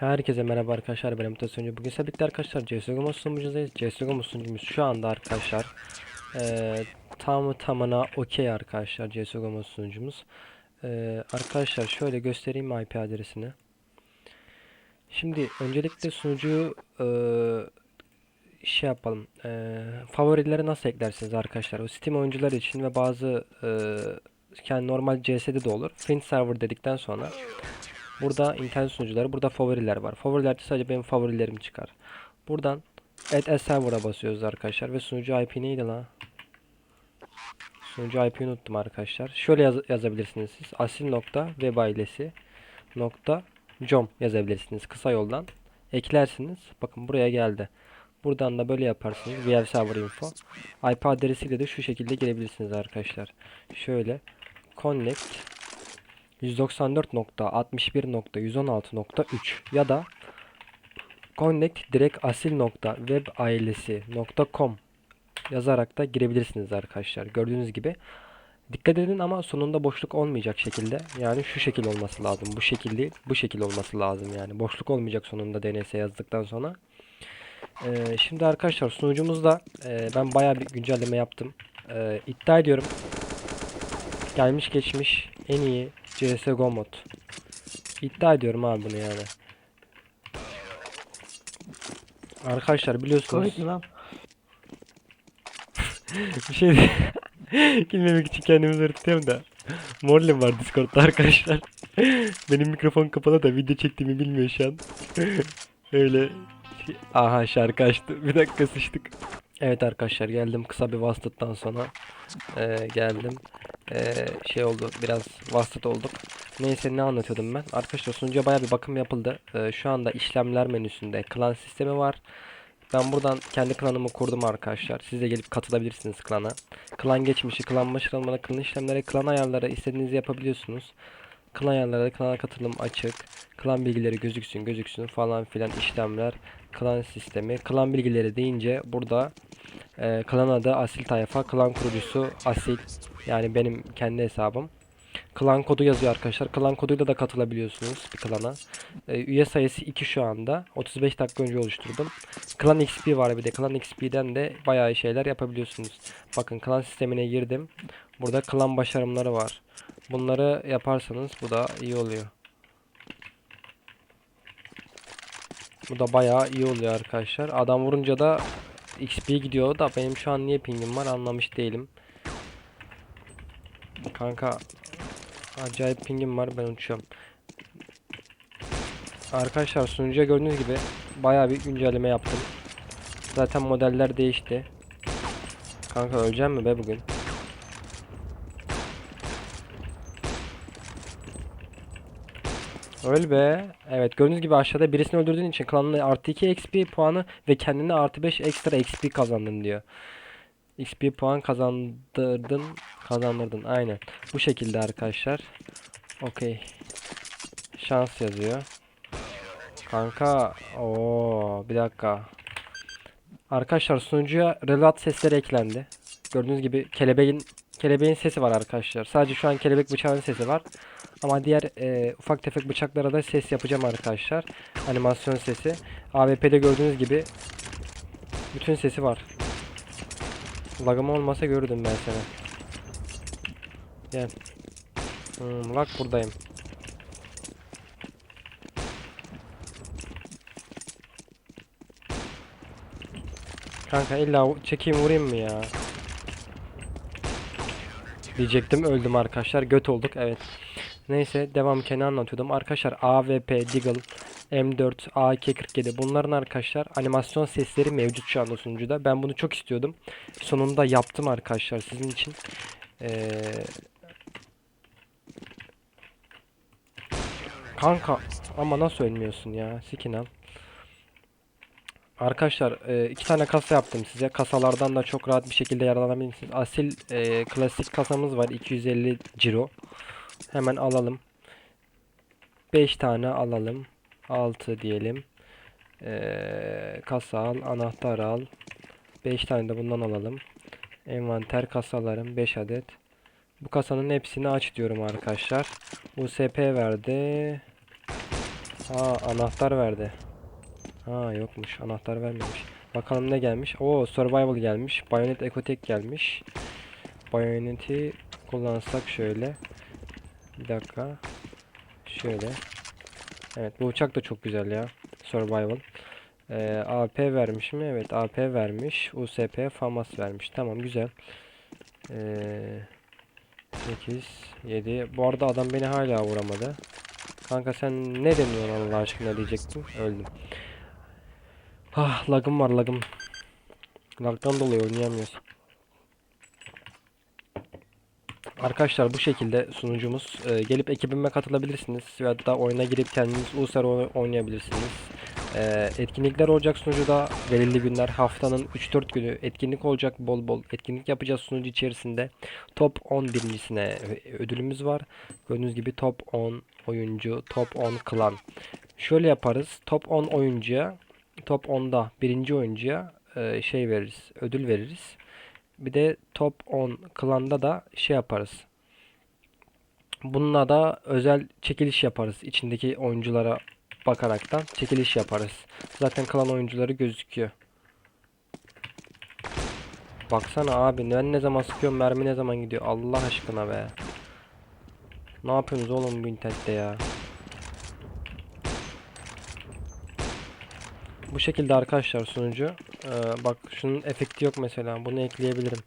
Herkese merhaba arkadaşlar benim Mutasyoncu. Bugün birlikte arkadaşlar CSGO sunucudayız. CSGO sunucumuz şu anda arkadaşlar eee tamı tamına okey arkadaşlar CSGO sunucumuz. Eee, arkadaşlar şöyle göstereyim IP adresini. Şimdi öncelikle sunucuyu eee, şey yapalım. Eee favorileri nasıl eklersiniz arkadaşlar? O Steam oyuncular için ve bazı eee kendi normal CS'de de olur. Friend server dedikten sonra Burada internet sunucuları, burada favoriler var. Favorilerde sadece benim favorilerim çıkar. Buradan add server'a basıyoruz arkadaşlar ve sunucu IP neydi la? Sunucu IP'yi unuttum arkadaşlar. Şöyle yaz- yazabilirsiniz siz. asil nokta web nokta com yazabilirsiniz kısa yoldan. Eklersiniz. Bakın buraya geldi. Buradan da böyle yaparsınız. VL server info. IP adresiyle de şu şekilde girebilirsiniz arkadaşlar. Şöyle connect 194.61.116.3 ya da connect yazarak da girebilirsiniz arkadaşlar. Gördüğünüz gibi dikkat edin ama sonunda boşluk olmayacak şekilde yani şu şekil olması lazım. Bu şekilde bu şekil olması lazım yani. Boşluk olmayacak sonunda DNS yazdıktan sonra. Ee, şimdi arkadaşlar sunucumuzda e, ben bayağı bir güncelleme yaptım. Ee, iddia ediyorum gelmiş geçmiş en iyi CSGO mod. İddia ediyorum abi bunu yani. Arkadaşlar biliyorsunuz Komik mi lan? bir şey Gülmemek için kendimi zor tutuyorum da. Morlem var Discord'da arkadaşlar. Benim mikrofon kapalı da video çektiğimi bilmiyor şu an. Öyle. şey- Aha şarkı açtı. Bir dakika sıçtık. Evet arkadaşlar geldim kısa bir vasıttan sonra. Ee, geldim. Ee, şey oldu biraz vasıt olduk. Neyse ne anlatıyordum ben. Arkadaşlar sunucuya baya bir bakım yapıldı. Ee, şu anda işlemler menüsünde klan sistemi var. Ben buradan kendi klanımı kurdum arkadaşlar. Siz de gelip katılabilirsiniz klana. Klan geçmişi, klan başarılmaları, klan işlemleri, klan ayarları istediğinizi yapabiliyorsunuz. Klan ayarları, klana katılım açık. Klan bilgileri gözüksün, gözüksün falan filan işlemler. Klan sistemi. Klan bilgileri deyince burada e, klan adı Asil Tayfa, klan kurucusu Asil. Yani benim kendi hesabım. Klan kodu yazıyor arkadaşlar. Klan koduyla da katılabiliyorsunuz bir klana. E, üye sayısı 2 şu anda. 35 dakika önce oluşturdum. Klan XP var bir de. Klan XP'den de bayağı şeyler yapabiliyorsunuz. Bakın klan sistemine girdim. Burada klan başarımları var. Bunları yaparsanız bu da iyi oluyor. Bu da bayağı iyi oluyor arkadaşlar. Adam vurunca da XP gidiyor da benim şu an niye pingim var anlamış değilim. Kanka acayip pingim var ben uçuyorum. Arkadaşlar sunucuya gördüğünüz gibi bayağı bir güncelleme yaptım. Zaten modeller değişti. Kanka öleceğim mi be bugün? Öl be. Evet gördüğünüz gibi aşağıda birisini öldürdüğün için klanına artı 2 XP puanı ve kendine artı 5 ekstra XP kazandın diyor. XP puan kazandırdın, kazandırdın. Aynen. Bu şekilde arkadaşlar. Okey. Şans yazıyor. Kanka, o bir dakika. Arkadaşlar sunucuya relat sesleri eklendi. Gördüğünüz gibi kelebeğin kelebeğin sesi var arkadaşlar. Sadece şu an kelebek bıçağının sesi var. Ama diğer e, ufak tefek bıçaklara da ses yapacağım arkadaşlar. Animasyon sesi. AWP'de gördüğünüz gibi bütün sesi var. Lagım olmasa görürdüm ben seni. Gel. Hmm, lag buradayım. Kanka illa çekeyim vurayım mı ya? Diyecektim öldüm arkadaşlar. Göt olduk evet. Neyse devam kendi anlatıyordum. Arkadaşlar AWP, Deagle, M4, AK-47 bunların arkadaşlar animasyon sesleri mevcut şu anda sunucuda. Ben bunu çok istiyordum. Sonunda yaptım arkadaşlar sizin için. Ee... Kanka ama nasıl ölmüyorsun ya? Sikin al. Arkadaşlar e, iki tane kasa yaptım size. Kasalardan da çok rahat bir şekilde yararlanabilirsiniz. Asil e, klasik kasamız var 250 ciro. Hemen alalım. 5 tane alalım. 6 diyelim. E, kasa al, anahtar al. 5 tane de bundan alalım. Envanter kasalarım 5 adet. Bu kasanın hepsini aç diyorum arkadaşlar. USP verdi. Aa anahtar verdi. Ha yokmuş. Anahtar vermemiş. Bakalım ne gelmiş? Oo survival gelmiş. Bayonet ekotek gelmiş. Bayoneti kullansak şöyle. Bir dakika. Şöyle. Evet bu uçak da çok güzel ya. Survival. Ee, AP vermiş mi? Evet AP vermiş. USP FAMAS vermiş. Tamam güzel. Ee, 8 7 Bu arada adam beni hala vuramadı. Kanka sen ne demiyorsun Allah aşkına diyecektim. Öldüm. Ah lagım var lagım. Lagdan dolayı oynayamıyoruz. Arkadaşlar bu şekilde sunucumuz. Ee, gelip ekibime katılabilirsiniz. Ya da oyuna girip kendiniz ulusal oy- oynayabilirsiniz. Ee, etkinlikler olacak sunucuda belirli günler. Haftanın 3-4 günü etkinlik olacak bol bol. Etkinlik yapacağız sunucu içerisinde. Top 10 birincisine ödülümüz var. Gördüğünüz gibi top 10 oyuncu, top 10 klan. Şöyle yaparız. Top 10 oyuncuya, top 10'da birinci oyuncuya e, şey veririz. Ödül veririz. Bir de top 10 klanda da şey yaparız. Bununla da özel çekiliş yaparız. İçindeki oyunculara bakaraktan çekiliş yaparız. Zaten klan oyuncuları gözüküyor. Baksana abi ben ne zaman sıkıyorum mermi ne zaman gidiyor Allah aşkına be. Ne yapıyorsunuz oğlum bu internette ya? Bu şekilde arkadaşlar sunucu. Ee, bak şunun efekti yok mesela. Bunu ekleyebilirim.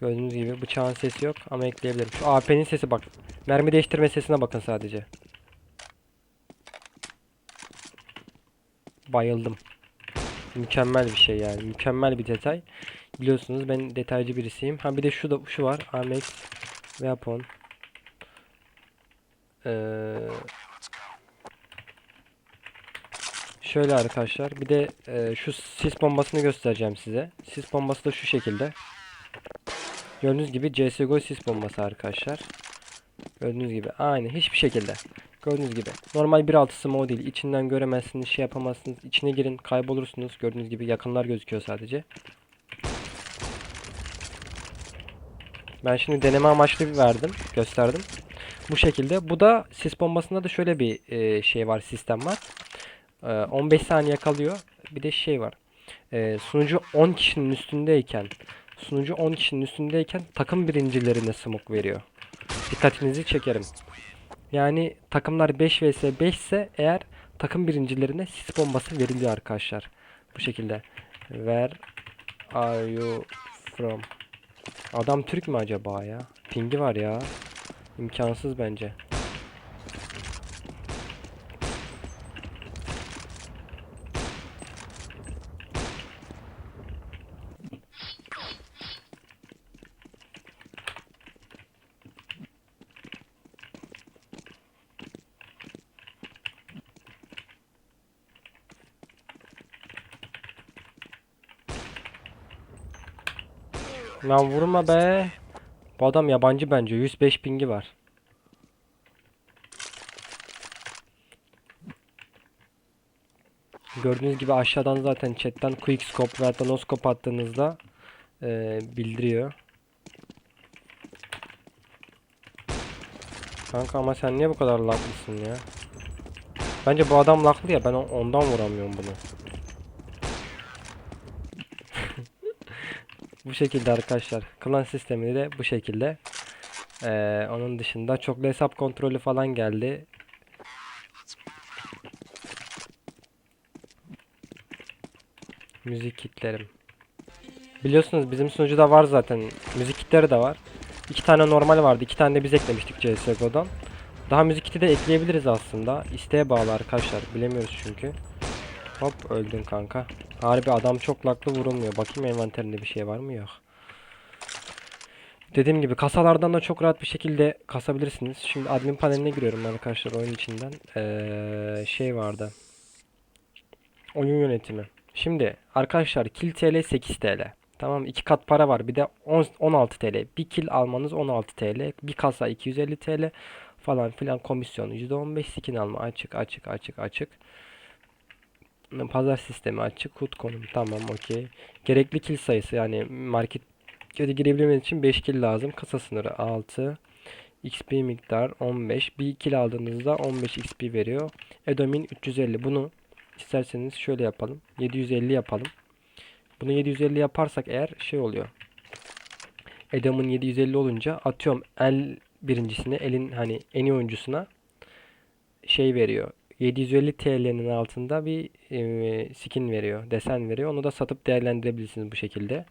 Gördüğünüz gibi bıçağın sesi yok ama ekleyebilirim. Şu AP'nin sesi bak. Mermi değiştirme sesine bakın sadece. Bayıldım. Mükemmel bir şey yani. Mükemmel bir detay. Biliyorsunuz ben detaycı birisiyim. Ha bir de şu da şu var. Amex Weapon. Ee, şöyle arkadaşlar. Bir de e, şu sis bombasını göstereceğim size. Sis bombası da şu şekilde. Gördüğünüz gibi CSGO sis bombası arkadaşlar. Gördüğünüz gibi aynı hiçbir şekilde. Gördüğünüz gibi. Normal 1.6 smoke değil. İçinden göremezsiniz, şey yapamazsınız. İçine girin, kaybolursunuz. Gördüğünüz gibi yakınlar gözüküyor sadece. Ben şimdi deneme amaçlı verdim, gösterdim. Bu şekilde. Bu da sis bombasında da şöyle bir e, şey var, sistem var. E, 15 saniye kalıyor. Bir de şey var. E, sunucu 10 kişinin üstündeyken, sunucu 10 kişinin üstündeyken takım birincilerine smoke veriyor. Dikkatinizi çekerim. Yani takımlar 5 vs 5 ise eğer takım birincilerine sis bombası veriliyor arkadaşlar. Bu şekilde. Where are you from? Adam Türk mü acaba ya? Pingi var ya. İmkansız bence. Lan vurma be. Bu adam yabancı bence. 105 pingi var. Gördüğünüz gibi aşağıdan zaten chatten quickscope veya da noscope attığınızda eee, bildiriyor. Kanka ama sen niye bu kadar laklısın ya? Bence bu adam laklı ya ben ondan vuramıyorum bunu. Bu şekilde arkadaşlar. Klan sistemi de bu şekilde. Ee, onun dışında çoklu hesap kontrolü falan geldi. Müzik kitlerim. Biliyorsunuz bizim sunucuda var zaten. Müzik kitleri de var. İki tane normal vardı. iki tane de biz eklemiştik CSGO'dan. Daha müzik kiti de ekleyebiliriz aslında. İsteğe bağlı arkadaşlar. Bilemiyoruz çünkü. Hop öldün kanka. Harbi adam çok laklı vurulmuyor. Bakayım envanterinde bir şey var mı yok. Dediğim gibi kasalardan da çok rahat bir şekilde kasabilirsiniz. Şimdi admin paneline giriyorum arkadaşlar oyun içinden. Ee, şey vardı. Oyun yönetimi. Şimdi arkadaşlar kill TL 8 TL. Tamam iki kat para var. Bir de 10 16 TL. Bir kill almanız 16 TL. Bir kasa 250 TL falan filan komisyon %15 skin alma açık açık açık açık. Pazar sistemi açık. Hut konum tamam okey. Gerekli kill sayısı yani market kötü girebilmeniz için 5 kill lazım. Kasa sınırı 6. XP miktar 15. Bir kill aldığınızda 15 XP veriyor. Edomin 350. Bunu isterseniz şöyle yapalım. 750 yapalım. Bunu 750 yaparsak eğer şey oluyor. Edom'un 750 olunca atıyorum el birincisine elin hani en iyi oyuncusuna şey veriyor. 750 TL'nin altında bir e, skin veriyor, desen veriyor. Onu da satıp değerlendirebilirsiniz bu şekilde.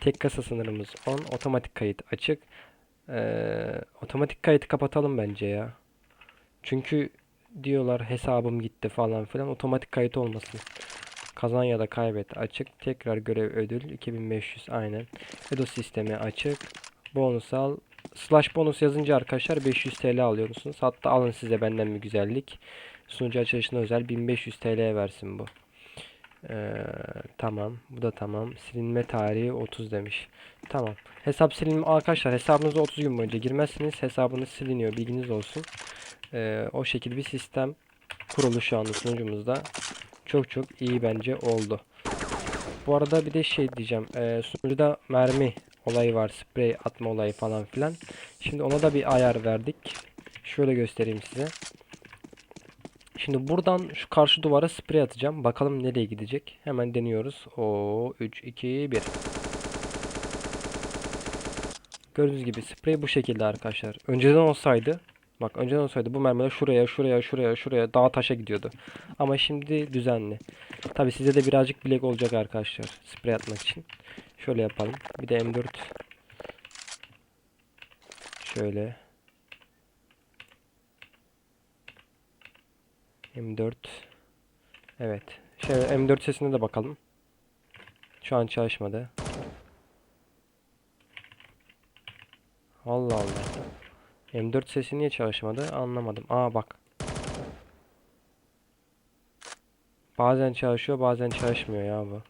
Tek kasa sınırımız 10. Otomatik kayıt açık. Ee, otomatik kayıtı kapatalım bence ya. Çünkü diyorlar hesabım gitti falan filan. Otomatik kayıt olmasın. Kazan ya da kaybet açık. Tekrar görev ödül 2500 aynen. Edo sistemi açık. Bonus al. Slash bonus yazınca arkadaşlar 500 TL alıyorsunuz. Hatta alın size benden bir güzellik. Sunucu açılışına özel 1500 TL versin bu. Ee, tamam. Bu da tamam. Silinme tarihi 30 demiş. Tamam. Hesap silinme arkadaşlar hesabınıza 30 gün boyunca girmezseniz hesabınız siliniyor. Bilginiz olsun. Ee, o şekilde bir sistem kurulu şu anda sunucumuzda. Çok çok iyi bence oldu. Bu arada bir de şey diyeceğim. Ee, sunucuda mermi olayı var. Sprey atma olayı falan filan. Şimdi ona da bir ayar verdik. Şöyle göstereyim size. Şimdi buradan şu karşı duvara sprey atacağım. Bakalım nereye gidecek. Hemen deniyoruz. O 3 2 1. Gördüğünüz gibi sprey bu şekilde arkadaşlar. Önceden olsaydı bak önceden olsaydı bu mermiler şuraya şuraya şuraya şuraya dağa taşa gidiyordu. Ama şimdi düzenli. Tabi size de birazcık bilek olacak arkadaşlar sprey atmak için. Şöyle yapalım. Bir de M4 şöyle M4 Evet. Şöyle M4 sesine de bakalım. Şu an çalışmadı. Allah Allah. M4 sesi niye çalışmadı anlamadım. Aa bak. Bazen çalışıyor bazen çalışmıyor ya bu.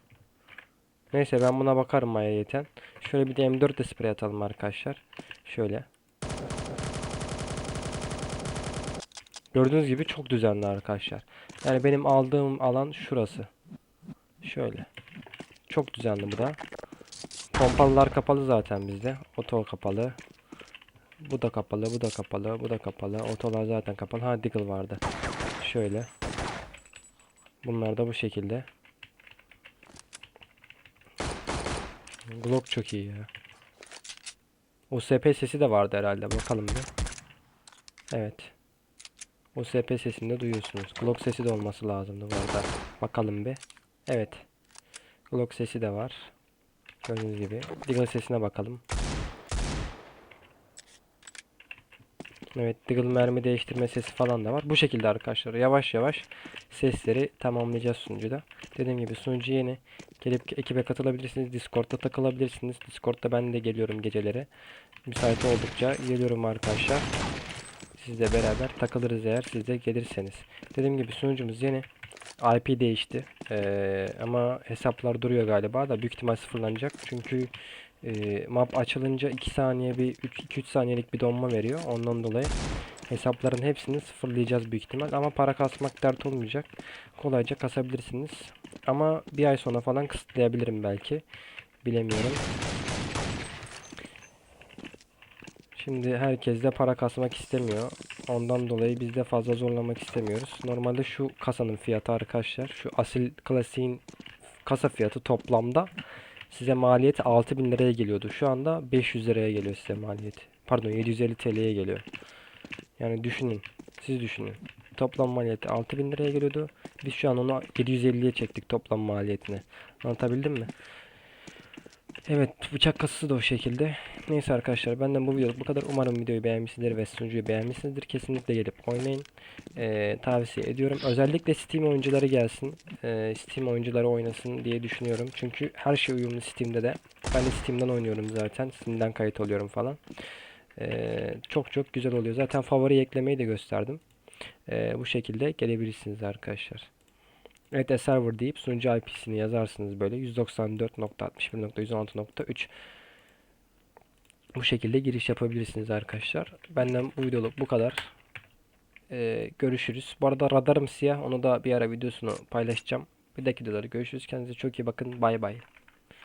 Neyse ben buna bakarım ayrıyeten. Şöyle bir de M4 de sprey atalım arkadaşlar. Şöyle. Gördüğünüz gibi çok düzenli arkadaşlar. Yani benim aldığım alan şurası. Şöyle. Çok düzenli bu da. Pompalılar kapalı zaten bizde. Oto kapalı. Bu da kapalı, bu da kapalı, bu da kapalı. Otolar zaten kapalı. Ha Deagle vardı. Şöyle. Bunlar da bu şekilde. Glock çok iyi ya. USP sesi de vardı herhalde. Bakalım bir. Evet. USP sesini de duyuyorsunuz. Glock sesi de olması lazımdı bu arada. Bakalım bir. Evet. Glock sesi de var. Gördüğünüz gibi. Deagle sesine bakalım. Evet, Deagle mermi değiştirme sesi falan da var. Bu şekilde arkadaşlar. Yavaş yavaş sesleri tamamlayacağız sunucuda. Dediğim gibi sunucu yeni. Gelip ekibe katılabilirsiniz. Discord'da takılabilirsiniz. Discord'da ben de geliyorum geceleri. Müsait oldukça geliyorum arkadaşlar. Sizle beraber takılırız eğer siz de gelirseniz. Dediğim gibi sunucumuz yeni. IP değişti. Ee, ama hesaplar duruyor galiba da büyük ihtimal sıfırlanacak. Çünkü e, map açılınca 2 saniye bir 2-3 saniyelik bir donma veriyor. Ondan dolayı hesapların hepsini sıfırlayacağız büyük ihtimal. Ama para kasmak dert olmayacak. Kolayca kasabilirsiniz. Ama bir ay sonra falan kısıtlayabilirim belki. Bilemiyorum. Şimdi herkes de para kasmak istemiyor. Ondan dolayı biz de fazla zorlamak istemiyoruz. Normalde şu kasanın fiyatı arkadaşlar. Şu asil klasiğin kasa fiyatı toplamda size maliyeti 6000 liraya geliyordu. Şu anda 500 liraya geliyor size maliyeti. Pardon 750 TL'ye geliyor. Yani düşünün. Siz düşünün. Toplam maliyeti 6000 liraya geliyordu. Biz şu an onu 750'ye çektik toplam maliyetini. Anlatabildim mi? Evet bıçak kasası da o şekilde. Neyse arkadaşlar benden bu video bu kadar. Umarım videoyu beğenmişsinizdir ve sunucuyu beğenmişsinizdir. Kesinlikle gelip oynayın. Ee, tavsiye ediyorum. Özellikle Steam oyuncuları gelsin. Ee, Steam oyuncuları oynasın diye düşünüyorum. Çünkü her şey uyumlu Steam'de de. Ben de Steam'den oynuyorum zaten. Steam'den kayıt oluyorum falan. Ee, çok çok güzel oluyor. Zaten favori eklemeyi de gösterdim. Ee, bu şekilde gelebilirsiniz arkadaşlar. Evet server deyip sunucu IP'sini yazarsınız böyle 194.61.116.3 bu şekilde giriş yapabilirsiniz arkadaşlar. Benden bu videoluk bu kadar. Ee, görüşürüz. Bu arada radarım siyah. Onu da bir ara videosunu paylaşacağım. Bir dahaki videoda görüşürüz. Kendinize çok iyi bakın. Bay bay.